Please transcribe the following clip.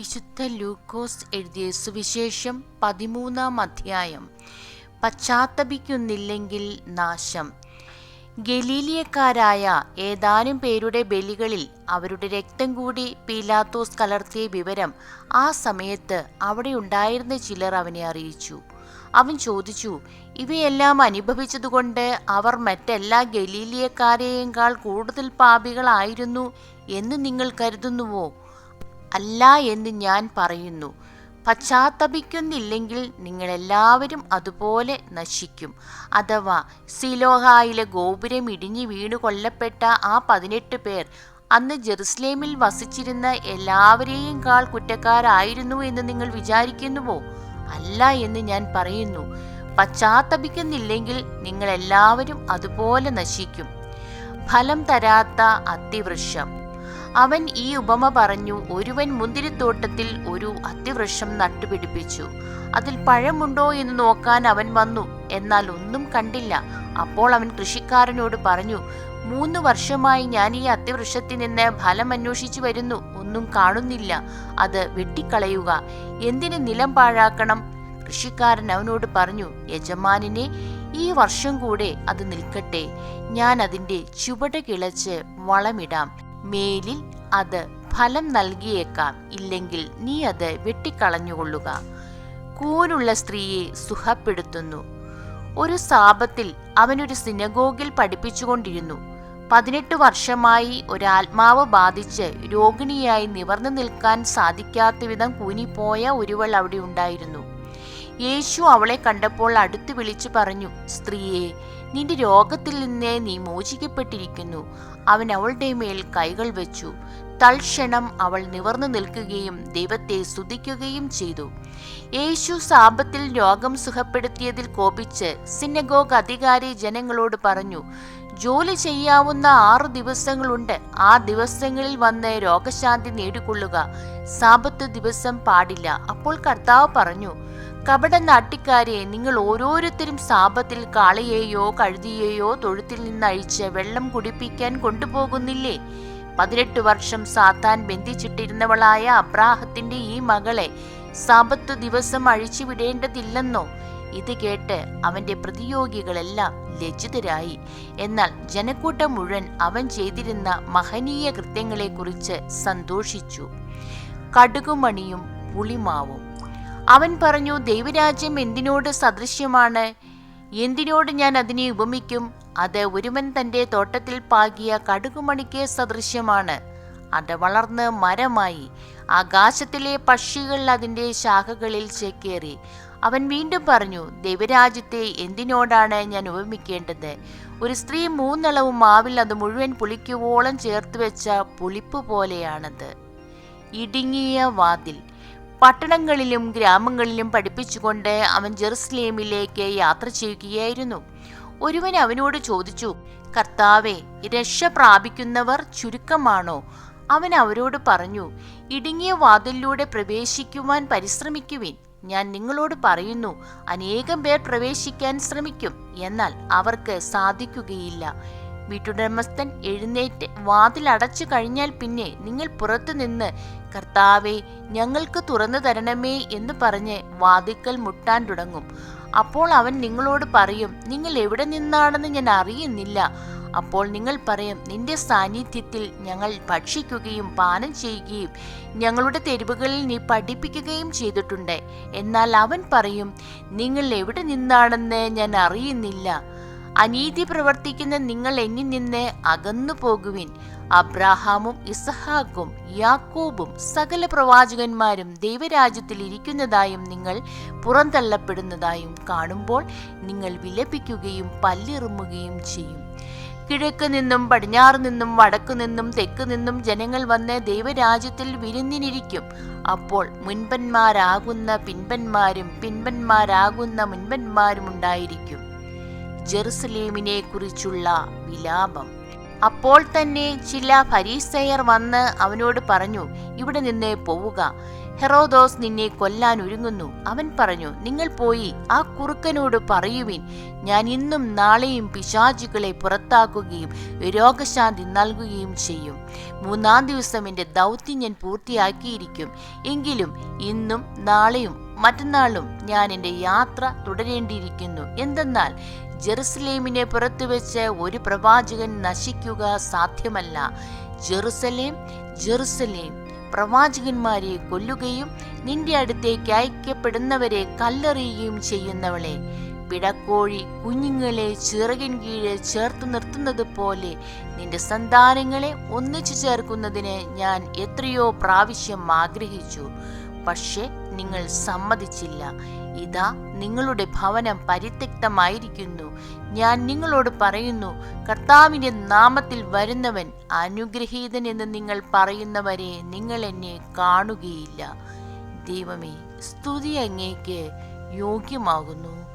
വിശുദ്ധ ലൂക്കോസ് എഴുതിയ സുവിശേഷം പതിമൂന്നാം അധ്യായം. പശ്ചാത്തപിക്കുന്നില്ലെങ്കിൽ നാശം. ഗലീലിയക്കാരായ ഏതാനും പേരുടെ ബലികളിൽ അവരുടെ രക്തം കൂടി പീലാത്തോസ് കലർത്തിയ വിവരം ആ സമയത്ത് അവിടെ ഉണ്ടായിരുന്ന ചിലർ അവനെ അറിയിച്ചു. അവൻ ചോദിച്ചു ഇവയെല്ലാം അനുഭവിച്ചതുകൊണ്ട് അവർ മറ്റെല്ലാ ഗലീലിയക്കാരെയേക്കാൾ കൂടുതൽ പാപികളായിരുന്നു എന്ന് നിങ്ങൾ കരുതുന്നുവോ? അല്ല എന്ന് ഞാൻ പറയുന്നു. പശ്ചാത്തപിക്കുന്നില്ലെങ്കിൽ നിങ്ങളെല്ലാവരും അതുപോലെ നശിക്കും. അഥവാ സിലോഹായിലെ ഗോപുരം ഇടിഞ്ഞു വീണു കൊല്ലപ്പെട്ട ആ പതിനെട്ട് പേർ അന്ന് ജെറുസലേമിൽ വസിച്ചിരുന്ന എല്ലാവരെയും കാൾ കുറ്റക്കാരായിരുന്നു എന്ന് നിങ്ങൾ വിചാരിക്കുന്നുവോ? അല്ല എന്ന് ഞാൻ പറയുന്നു. പശ്ചാത്തപിക്കുന്നില്ലെങ്കിൽ നിങ്ങളെല്ലാവരും അതുപോലെ നശിക്കും. ഫലം തരാത്ത അത്തിവൃക്ഷം. അവൻ ഈ ഉപമ പറഞ്ഞു ഒരുവൻ മുന്തിരിത്തോട്ടത്തിൽ ഒരു അത്തിവൃക്ഷം നട്ടുപിടിപ്പിച്ചു. അതിൽ പഴമുണ്ടോ എന്ന് നോക്കാൻ അവൻ വന്നു. എന്നാൽ ഒന്നും കണ്ടില്ല. അപ്പോൾ അവൻ കൃഷിക്കാരനോട് പറഞ്ഞു മൂന്ന് വർഷമായി ഞാൻ ഈ അത്തിവൃക്ഷത്തിൽ നിന്ന് ഫലം അന്വേഷിച്ചു വരുന്നു. ഒന്നും കാണുന്നില്ല. അത് വെട്ടിക്കളയുക. എന്തിന് നിലം പാഴാക്കണം? കൃഷിക്കാരൻ അവനോട് പറഞ്ഞു യജമാനിനെ ഈ വർഷം കൂടെ അത് നിൽക്കട്ടെ. ഞാൻ അതിന്റെ ചുവട് കിളച്ച് വളമിടാം മേലിൽ അത് ഫലം നൽകിയേക്കാം ഇല്ലെങ്കിൽ നീ അത് വെട്ടിക്കളഞ്ഞുകൊള്ളുക. കൂനുള്ള സ്ത്രീയെ സുഖപ്പെടുത്തുന്നു. ഒരു സാപത്തിൽ അവനൊരു സിനഗോഗിൽ പഠിപ്പിച്ചുകൊണ്ടിരുന്നു. പതിനെട്ട് വർഷമായി ഒരാത്മാവ് ബാധിച്ച് രോഗിണിയായി നിവർന്നു നിൽക്കാൻ സാധിക്കാത്ത വിധം കൂനിപ്പോയ ഒരുവൾ അവിടെ ഉണ്ടായിരുന്നു. യേശു അവളെ കണ്ടപ്പോൾ അടുത്ത് വിളിച്ചു പറഞ്ഞു സ്ത്രീയെ നിന്റെ രോഗത്തിൽ നിന്ന് നീ മോചിക്കപ്പെട്ടിരിക്കുന്നു. അവൻ അവളുടെ മേൽ കൈകൾ വെച്ചു. തൽക്ഷണം അവൾ നിവർന്നു നിൽക്കുകയും ദൈവത്തെ സ്തുതിക്കുകയും ചെയ്തു. യേശു സാപത്തിൽ രോഗം സുഖപ്പെടുത്തിയതിൽ കോപിച്ച് സിനഗോഗ് അധികാരി ജനങ്ങളോട് പറഞ്ഞു ജോലി ചെയ്യാവുന്ന ആറു ദിവസങ്ങളുണ്ട്. ആ ദിവസങ്ങളിൽ വന്ന് രോഗശാന്തി നേടിക്കൊള്ളുക. സാപത്ത് ദിവസം പാടില്ല. അപ്പോൾ കർത്താവ് പറഞ്ഞു കപട നാട്ടിക്കാരെ നിങ്ങൾ ഓരോരുത്തരും സാപത്തിൽ കാളയെയോ കഴുതിയെയോ തൊഴുത്തിൽ നിന്ന് അഴിച്ച് വെള്ളം കുടിപ്പിക്കാൻ കൊണ്ടുപോകുന്നില്ലേ? പതിനെട്ട് വർഷം സാത്താൻ ബന്ധിച്ചിട്ടിരുന്നവളായ അബ്രാഹത്തിന്റെ ഈ മകളെ സാപത്തു ദിവസം അഴിച്ചു വിടേണ്ടതില്ലെന്നോ ഇത് കേട്ട് അവന്റെ പ്രതിയോഗികളെല്ലാം ലജ്ജിതരായി. എന്നാൽ ജനക്കൂട്ടം മുഴുവൻ അവൻ ചെയ്തിരുന്ന മഹനീയ കൃത്യങ്ങളെക്കുറിച്ച് സന്തോഷിച്ചു. കടുകുമണിയും പുളിമാവും. അവൻ പറഞ്ഞു ദൈവരാജ്യം എന്തിനോട് സദൃശ്യമാണ്? എന്തിനോട് ഞാൻ അതിനെ ഉപമിക്കും? അത് ഒരുവൻ തന്റെ തോട്ടത്തിൽ പാകിയ കടുകുമണിക്ക് സദൃശ്യമാണ്. അത് വളർന്ന് മരമായി. ആകാശത്തിലെ പക്ഷികൾ അതിന്റെ ശാഖകളിൽ ചേക്കേറി. അവൻ വീണ്ടും പറഞ്ഞു ദൈവരാജ്യത്തെ എന്തിനോടാണ് ഞാൻ ഉപമിക്കേണ്ടത്? ഒരു സ്ത്രീ മൂന്നളവും മാവിൽ അത് മുഴുവൻ പുളിക്കുവോളം ചേർത്ത് വെച്ച പുളിപ്പ് പോലെയാണത്. ഇടുങ്ങിയ വാതിൽ. പട്ടണങ്ങളിലും ഗ്രാമങ്ങളിലും പഠിപ്പിച്ചുകൊണ്ട് അവൻ ജെറുസലേമിലേക്ക് യാത്ര ചെയ്യുകയായിരുന്നു. ഒരുവൻ അവനോട് ചോദിച്ചു കർത്താവെ രക്ഷ പ്രാപിക്കുന്നവർ ചുരുക്കമാണോ? അവൻ അവരോട് പറഞ്ഞു ഇടുങ്ങിയ വാതിലിലൂടെ പ്രവേശിക്കുവാൻ പരിശ്രമിക്കുവിൻ. ഞാൻ നിങ്ങളോട് പറയുന്നു അനേകം പേർ പ്രവേശിക്കാൻ ശ്രമിക്കും. എന്നാൽ അവർക്ക് സാധിക്കുകയില്ല. വീട്ടുടമസ്ഥൻ എഴുന്നേറ്റ് വാതിൽ അടച്ചു കഴിഞ്ഞാൽ പിന്നെ നിങ്ങൾ പുറത്തു നിന്ന് കർത്താവെ ഞങ്ങൾക്ക് തുറന്നു തരണമേ എന്ന് പറഞ്ഞ് വാതിക്കൽ മുട്ടാൻ തുടങ്ങും. അപ്പോൾ അവൻ നിങ്ങളോട് പറയും നിങ്ങൾ എവിടെ നിന്നാണെന്ന് ഞാൻ അറിയുന്നില്ല. അപ്പോൾ നിങ്ങൾ പറയും നിന്റെ സാന്നിധ്യത്തിൽ ഞങ്ങൾ ഭക്ഷിക്കുകയും പാനം ചെയ്യുകയും ഞങ്ങളുടെ തെരുവുകളിൽ നീ പഠിപ്പിക്കുകയും ചെയ്തിട്ടുണ്ട്. എന്നാൽ അവൻ പറയും നിങ്ങൾ എവിടെ നിന്നാണെന്ന് ഞാൻ അറിയുന്നില്ല. അനീതി പ്രവർത്തിക്കുന്ന നിങ്ങൾ എന്നിൽ നിന്ന് അകന്നു പോകുവിൻ. അബ്രാഹാമും ഇസഹാക്കും യാക്കോബും സകല പ്രവാചകന്മാരും ദൈവരാജ്യത്തിൽ ഇരിക്കുന്നതായും നിങ്ങൾ പുറന്തള്ളപ്പെടുന്നതായും കാണുമ്പോൾ നിങ്ങൾ വിലപിക്കുകയും പല്ലിറുമുകയും ചെയ്യും. കിഴക്ക് നിന്നും പടിഞ്ഞാറ് നിന്നും വടക്കു നിന്നും തെക്ക് നിന്നും ജനങ്ങൾ വന്ന് ദൈവരാജ്യത്തിൽ വിരുന്നിനിരിക്കും. അപ്പോൾ മുൻപന്മാരാകുന്ന പിൻപന്മാരും പിൻപന്മാരാകുന്ന മുൻപന്മാരും ഉണ്ടായിരിക്കും. ജെറുസലേമിനെ കുറിച്ചുള്ള വിലാപം. അപ്പോൾ തന്നെ ചില ഫരീസയർ വന്ന് അവനോട് പറഞ്ഞു ഇവിടെ നിന്ന് പോവുക. ഹെറോദോസ് നിന്നെ കൊല്ലാൻ ഒരുങ്ങുന്നു. അവൻ പറഞ്ഞു നിങ്ങൾ പോയി ആ കുറുക്കനോട് പറയുവിൻ. ഞാൻ ഇന്നും നാളെയും പിശാചുകളെ പുറത്താക്കുകയും രോഗശാന്തി നൽകുകയും ചെയ്യും. മൂന്നാം ദിവസം എന്റെ ദൗത്യം ഞാൻ പൂർത്തിയാക്കിയിരിക്കും. എങ്കിലും ഇന്നും നാളെയും മറ്റന്നാളും ഞാൻ എന്റെ യാത്ര തുടരേണ്ടിയിരിക്കുന്നു. എന്തെന്നാൽ ജെറുസലേമിനെ പുറത്തു വെച്ച് ഒരു പ്രവാചകൻ നശിക്കുക സാധ്യമല്ല. Jerusalem Jerusalem. പ്രവാചകന്മാരെ കൊല്ലുകയും നിന്റെ അടുത്തേക്ക് അയക്കപ്പെടുന്നവരെ കല്ലെറിയുകയും ചെയ്യുന്നവളെ. പിടക്കോഴി കുഞ്ഞുങ്ങളെ ചിറകിൻ കീഴെ ചേർത്ത് നിർത്തുന്നത് പോലെ നിന്റെ സന്താനങ്ങളെ ഒന്നിച്ചു ചേർക്കുന്നതിന് ഞാൻ എത്രയോ പ്രാവശ്യം ആഗ്രഹിച്ചു. പക്ഷെ നിങ്ങൾ സമ്മതിച്ചില്ല. ഇതാ നിങ്ങളുടെ ഭവനം പരിത്യക്തമായിരിക്കുന്നു. ഞാൻ നിങ്ങളോട് പറയുന്നു കർത്താവിന്റെ നാമത്തിൽ വരുന്നവൻ അനുഗ്രഹീതൻ എന്ന് നിങ്ങൾ പറയുന്നവരെ നിങ്ങൾ എന്നെ കാണുകയില്ല. ദൈവമേ സ്തുതി അങ്ങേക്ക് യോഗ്യമാകുന്നു.